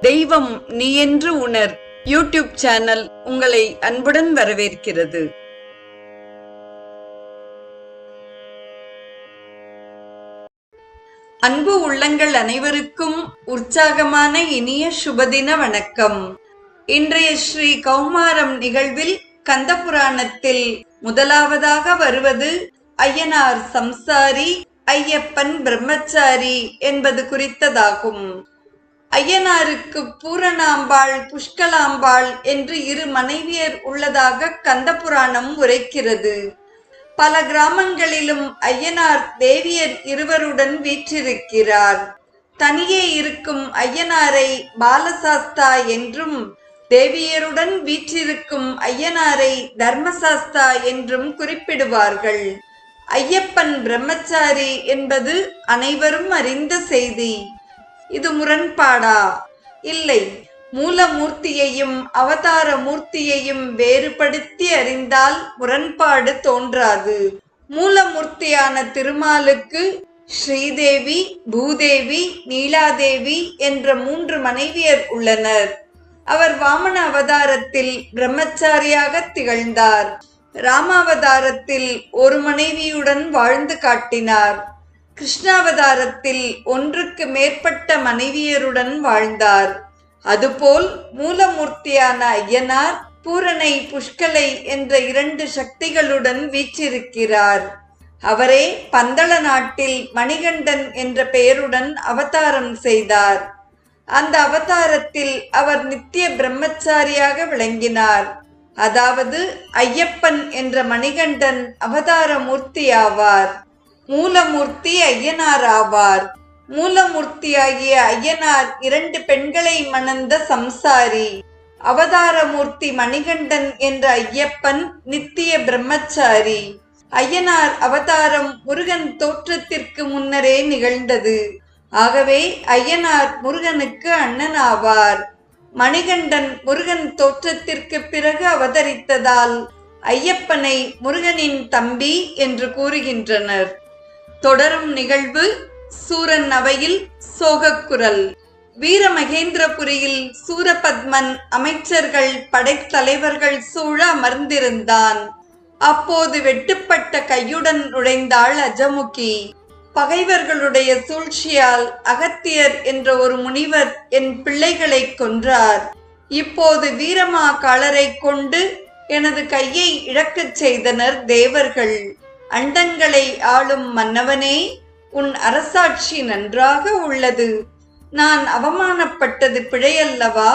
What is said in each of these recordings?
தெய்வம் நீ என்று உணர். யூடியூப் சேனல் உங்களை அன்புடன் வரவேற்கிறது. அன்பு உள்ளங்கள் அனைவருக்கும் உற்சாகமான இனிய சுபதின வணக்கம். இன்றைய ஸ்ரீ கௌமாரம் நிகழ்வில் கந்தபுராணத்தில் முதலாவதாக வருவது ஐயனார் சம்சாரி ஐயப்பன் பிரம்மச்சாரி என்பது குறித்ததாகும். ஐயனாருக்கு பூரணாம்பாள் புஷ்கலாம்பாள் என்று இரு மனைவியர் உள்ளதாக கந்தபுராணம் உரைக்கிறது. பல கிராமங்களிலும் ஐயனார் தேவியர் இருவருடன் வீற்றிருக்கிறார். தனியே இருக்கும் ஐயனாரை பாலசாஸ்தா என்றும் தேவியருடன் வீற்றிருக்கும் ஐயனாரை தர்மசாஸ்தா என்றும் குறிப்பிடுவார்கள். ஐயப்பன் பிரம்மச்சாரி என்பது அனைவரும் அறிந்த செய்தி. இது முரண்பாடா? இல்லை. மூலமூர்த்தியையும் அவதார மூர்த்தியையும் வேறுபடுத்தி அறிந்தால் முரண்பாடு தோன்றாது. மூலமூர்த்தியான திருமாலுக்கு ஸ்ரீதேவி பூதேவி நீலாதேவி என்ற மூன்று மனைவியர் உள்ளனர். அவர் வாமன அவதாரத்தில் பிரம்மச்சாரியாக திகழ்ந்தார். ராமாவதாரத்தில் ஒரு மனைவியுடன் வாழ்ந்து காட்டினார். கிருஷ்ணாவதாரத்தில் ஒன்றுக்கு மேற்பட்ட மனைவியருடன் வாழ்ந்தார். அதுபோல் மூலமூர்த்தியான ஐயனார் பூரணை புஷ்கலை என்ற இரண்டு சக்திகளுடன் வீற்றிருக்கிறார். அவரே பந்தள நாட்டில் மணிகண்டன் என்ற பெயருடன் அவதாரம் செய்தார். அந்த அவதாரத்தில் அவர் நித்திய பிரம்மச்சாரியாக விளங்கினார். அதாவது ஐயப்பன் என்ற மணிகண்டன் அவதார மூர்த்தி ஆவார் மூலமூர்த்தி ஐயனார் ஆவார். மூலமூர்த்தியாகிய ஐயனார் இரண்டு பெண்களை மணந்த சம்சாரி. அவதாரமூர்த்தி மணிகண்டன் என்ற ஐயப்பன் நித்திய பிரம்மச்சாரி. ஐயனார் அவதாரம் முருகன் தோற்றத்திற்கு முன்னரே நிகழ்ந்தது. ஆகவே ஐயனார் முருகனுக்கு அண்ணன் ஆவார். மணிகண்டன் முருகன் தோற்றத்திற்கு பிறகு அவதரித்ததால் ஐயப்பனை முருகனின் தம்பி என்று கூறுகின்றனர். தொடரும் நிகழ்வு சூரன் அவையில் சோகக்குரல். வீரமகேந்திரபுரியில் சூரபத்மன் அமைச்சர்கள் படைத்தலைவர்கள் சூழ அமர்ந்திருந்தான். அப்போது வெட்டுப்பட்ட கையுடன் நுழைந்தாள் அஜமுகி. பகைவர்களுடைய சூழ்ச்சியால் அகத்தியர் என்ற ஒரு முனிவர் என் பிள்ளைகளை கொன்றார். இப்போது வீரமா காலரை கொண்டு எனது கையை இழக்கச் செய்தனர் தேவர்கள். அண்டங்களை ஆளும் மன்னவனே உன் அரசாட்சி நன்றாக உள்ளது. நான் அவமானப்பட்டது பிழையல்லவா?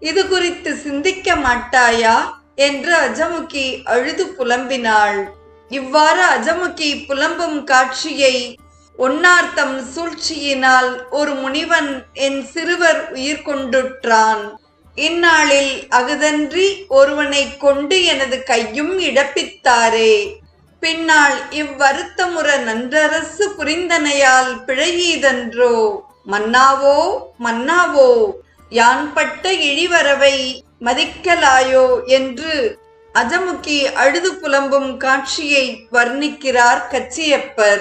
இது குறித்து சிந்திக்க மாட்டாயா? என்று அஜமுகி அழுது புலம்பினாள். இவ்வாறு அஜமுகி புலம்பும் காட்சியை ஒன்னார்த்தம் சூழ்ச்சியினால் ஒரு முனிவன் என் சிறுவர் உயிர் கொண்டுற்றான் இந்நாளில் அகுதன்றி ஒருவனை கொண்டு எனது கையும் இடப்பித்தாரே. பின்னால் இவ்வருத்தமுற நன்றரசு புரிந்தனையால் பிழையீதன்றோ? மன்னாவோ? மன்னாவோ? யான்பட்ட இழிவரவை மதிக்கலாயோ? என்று அஜமுகி அழுது புலம்பும் காட்சியை வர்ணிக்கிறார் கச்சியப்பர்.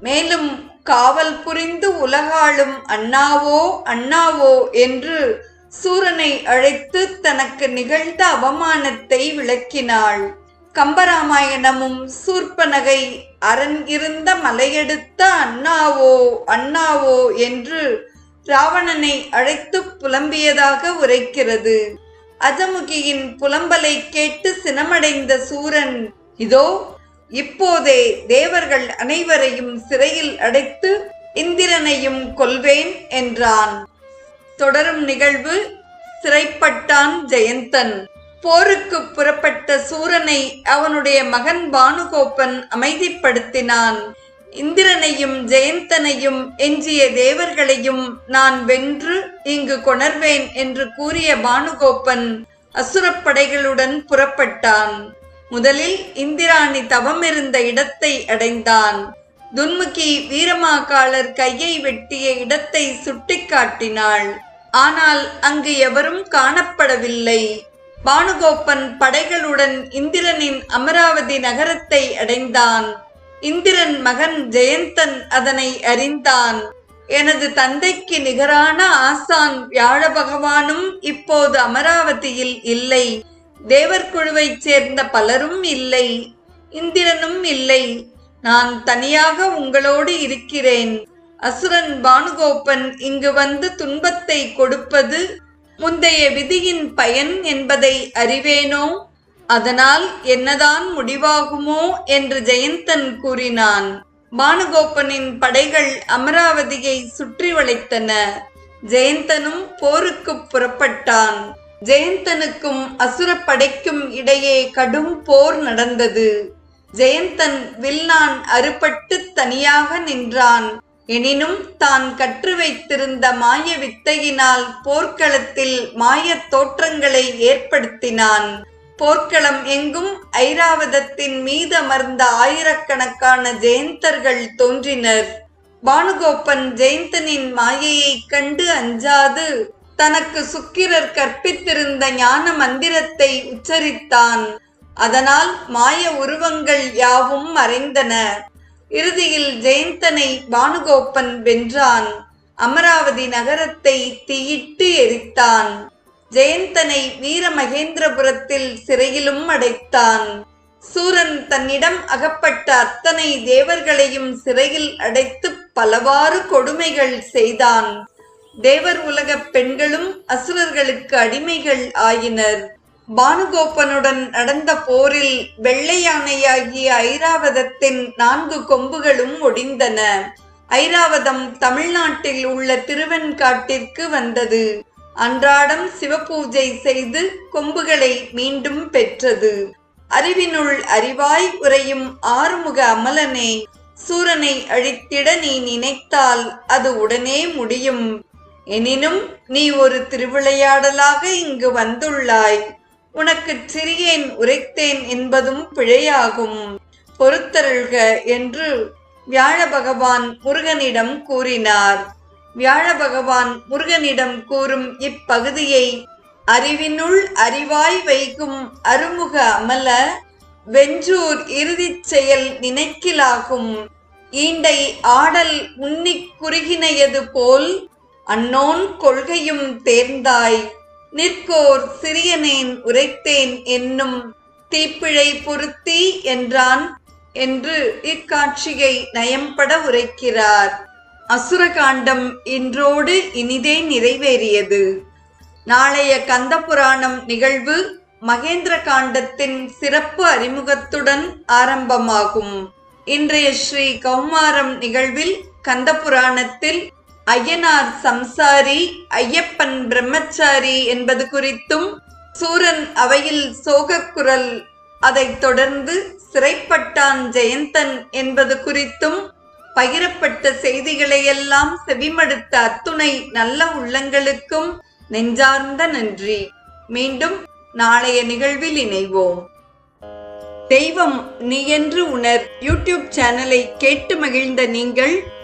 மேலும் காவல் புரிந்து உலகாளும் அண்ணாவோ? அண்ணாவோ? என்று சூரனை அழைத்து தனக்கு நிகழ்ந்த அவமானத்தை விளக்கினாள். கம்பராமாயணமும் சூர்ப்பனகை அரண் இருந்த மலையெடுத்த அண்ணாவோ அண்ணாவோ என்று ராவணனை அழைத்து புலம்பியதாக உரைக்கிறது. அஜமுகியின் புலம்பலை கேட்டு சினமடைந்த சூரன் இதோ இப்போதே தேவர்கள் அனைவரையும் சிறையில் அடைத்து இந்திரனையும் கொல்வேன் என்றான். தொடரும் நிகழ்வு சிறைப்பட்டான் ஜெயந்தன். போருக்கு புறப்பட்ட சூரனை அவனுடைய மகன் பானுகோப்பன் அமைதிப்படுத்தினான். இந்திரனையும் ஜெயந்தனையும் எஞ்சிய தேவர்களையும் நான் வென்று இங்கு கொணர்வேன் என்று கூறிய பானுகோப்பன் அசுரப்படைகளுடன் புறப்பட்டான். முதலில் இந்திராணி தவமிருந்த இடத்தை அடைந்தான். துன்முகி வீரமாகாளர் கையை வெட்டிய இடத்தை சுட்டிக்காட்டினாள். ஆனால் அங்கு எவரும் காணப்படவில்லை. பானுகோப்பன் படைகளுடன் இந்திரனின் அமராவதி நகரத்தை அடைந்தான். இந்திரன் மகன் ஜெயந்தன் அதனை அறிந்தான். எனது தந்தைக்கு நிகரான ஆசான் வியாழ பகவானும் இப்போது அமராவதியில் இல்லை. தேவர் குழுவைச் சேர்ந்த பலரும் இல்லை. இந்திரனும் இல்லை. நான் தனியாக உங்களோடு இருக்கிறேன். அசுரன் பானுகோப்பன் இங்கு வந்து துன்பத்தை கொடுப்பது முந்தைய விதியின் பயன் என்பதை அறிவேனோ? அதனால் என்னதான் முடிவாகுமோ? என்று ஜெயந்தன் கூறினான். பானுகோபனின் படைகள் அமராவதியை சுற்றி வளைத்தன. ஜெயந்தனும் போருக்கு புறப்பட்டான். ஜெயந்தனுக்கும் அசுரப்படைக்கும் இடையே கடும் போர் நடந்தது. ஜெயந்தன் வில்லான் அறுபட்டு தனியாக நின்றான். எனினும் தான் கற்று வைத்திருந்த மாய வித்தையினால் போர்க்களத்தில் மாயத் தோற்றங்களை ஏற்படுத்தினான். போர்க்களம் எங்கும் ஐராவதத்தின் மீதமர்ந்த ஆயிரக்கணக்கான ஜெயந்தர்கள் தோன்றினர். பானுகோப்பன் ஜெயந்தனின் மாயையைக் கண்டு அஞ்சாது தனக்கு சுக்கிரர் கற்பித்திருந்த ஞான மந்திரத்தை உச்சரித்தான். அதனால் மாய உருவங்கள் யாவும் மறைந்தன. இறுதியில் ஜெயந்தனை பானுகோப்பன் வென்றான். அமராவதி நகரத்தை தீயிட்டு எரித்தான். ஜெயந்தனை வீரமகேந்திரபுரத்தில் சிறையிலும் அடைத்தான். சூரன் தன்னிடம் அகப்பட்ட அத்தனை தேவர்களையும் சிறையில் அடைத்து பலவாறு கொடுமைகள் செய்தான். தேவர் உலக பெண்களும் அசுரர்களுக்கு அடிமைகள் ஆயினர். பானுகோப்பனுடன் நடந்த போரில் வெள்ளை யானையாகிய ஐராவதத்தின் நான்கு கொம்புகளும் ஒடிந்தன. ஐராவதம் தமிழ்நாட்டில் உள்ள திருவெண்காட்டிற்கு வந்தது. அன்றாடம் சிவபூஜை செய்து கொம்புகளை மீண்டும் பெற்றது. அறிவினுள் அறிவாய் உரையும் ஆறுமுக அமலனே சூரனை அழித்திட நீ நினைத்தால் அது உடனே முடியும். எனினும் நீ ஒரு திருவிளையாடலாக இங்கு வந்துள்ளாய். உனக்கு சிறியேன் உரைத்தேன் என்பதும் பிழையாகும். பொறுத்தருள்க என்று வியாழ பகவான் முருகனிடம் கூறினார். வியாழ பகவான் முருகனிடம் கூறும் இப்பகுதியை அறிவினுள் அறிவாய் வைக்கும் அருமுக அமல வெஞ்சூர் இறுதிச் செயல் நினைக்கிலாகும். ஈண்டை ஆடல் உன்னிக் குறுகினையது போல் அன்னோன் கொள்கையும் தேர்ந்தாய். நிற்கோர் சிறியனேன் உரைத்தேன் என்னும் தீப்பிழை பொருத்தி என்றான் என்று இக்காட்சியை நயம்பட உரைக்கிறார். அசுரகாண்டம் இன்றோடு இனிதே நிறைவேறியது. நாளைய கந்த புராணம் நிகழ்வு மகேந்திர காண்டத்தின் சிறப்பு அறிமுகத்துடன் ஆரம்பமாகும். இன்றைய ஸ்ரீ கௌமாரம் நிகழ்வில் கந்த புராணத்தில் ஐயனார் சம்சாரி ஐயப்பன் பிரம்மச்சாரி என்பது குறித்தும் சூரன் அவையில் சோகக்குரல் அதைத் தொடர்ந்து சிறைப்பட்டான் ஜெயந்தன் என்பது குறித்தும் பகிரப்பட்ட செய்திகளையெல்லாம் செவிமடுத்த அத்துணை நல்ல உள்ளங்களுக்கும் நெஞ்சார்ந்த நன்றி. மீண்டும் நாளைய நிகழ்வில் இணைவோம். தெய்வம் நீ என்று உணர் யூடியூப் சேனலை கேட்டு மகிழ்ந்த நீங்கள்